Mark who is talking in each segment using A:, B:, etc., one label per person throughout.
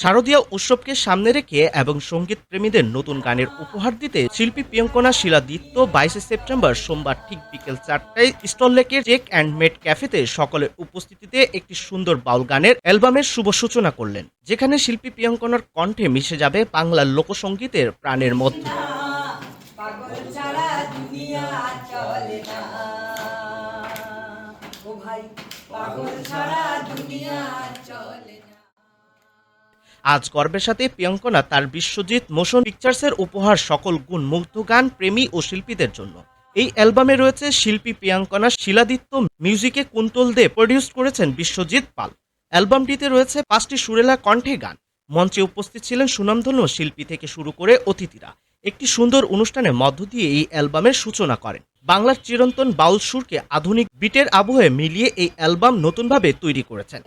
A: শারদীয় উৎসবকে সামনে রেখে এবং সংগীত প্রেমীদের নতুন গানের উপহার দিতে শিল্পী প্রিয়ঙ্কনা শিলাদিত্য বাইশে সেপ্টেম্বর সোমবার ঠিক বিকেল চারটায় স্টল লেকের চেক অ্যান্ড মেড ক্যাফেতে সকলের উপস্থিতিতে একটি সুন্দর বাউল গানের অ্যালবামের শুভ সূচনা করলেন, যেখানে শিল্পী প্রিয়ঙ্কনার কণ্ঠে মিশে যাবে বাংলার লোকসঙ্গীতের প্রাণের মধ্যে।
B: পাগল ছাড়া দুনিয়া চলে না।
A: আজ গর্বের সাথে প্রিয়ঙ্কনা তার বিশ্বজিৎ মোশন পিকচার্সের উপহার সকল গুণ মুগ্ধ গান, প্রেমী ও শিল্পীদের জন্য। এই অ্যালবামে রয়েছে শিল্পী প্রিয়াঙ্কনা শিলাদিত্য মিউজিকে কুন্তল দে প্রডিউস করেছেন বিশ্বজিৎ পাল। অ্যালবামটিতে রয়েছে পাঁচটি সুরেলা কণ্ঠে গান। মঞ্চে উপস্থিত ছিলেন সুনামধন্য শিল্পী থেকে শুরু করে অতিথিরা। একটি সুন্দর অনুষ্ঠানের মধ্য দিয়ে এই অ্যালবামের সূচনা করেন। বাংলার চিরন্তন বাউল সুরকে আধুনিক বিটের আবহে মিলিয়ে এই অ্যালবাম নতুনভাবে তৈরি করেছেন।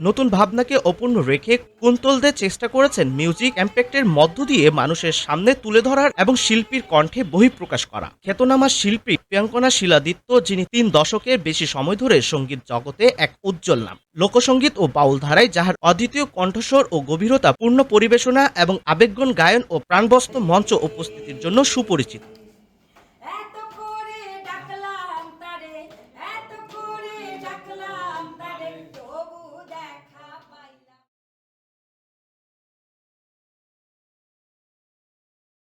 A: নতুন ভাবনাকে অপূর্ণ রেখে কুন্তল দে চেষ্টা করেছেন মিউজিক ইম্প্যাক্টের মধ্য দিয়ে মানুষের সামনে তুলে ধরার এবং শিল্পীর কণ্ঠে বহিঃপ্রকাশ করা। খ্যাতনামা শিল্পী প্রিয়াঙ্কনা শিলাদিত্য, যিনি তিন দশকের বেশি সময় ধরে সংগীত জগতে এক উজ্জ্বল নাম। লোকসঙ্গীত ও বাউল ধারায় যাহার অদ্বিতীয় কণ্ঠস্বর ও গভীরতা, পূর্ণ পরিবেশনা এবং আবেগগণ গায়ন ও প্রাণবস্ত মঞ্চ উপস্থিতির জন্য সুপরিচিত।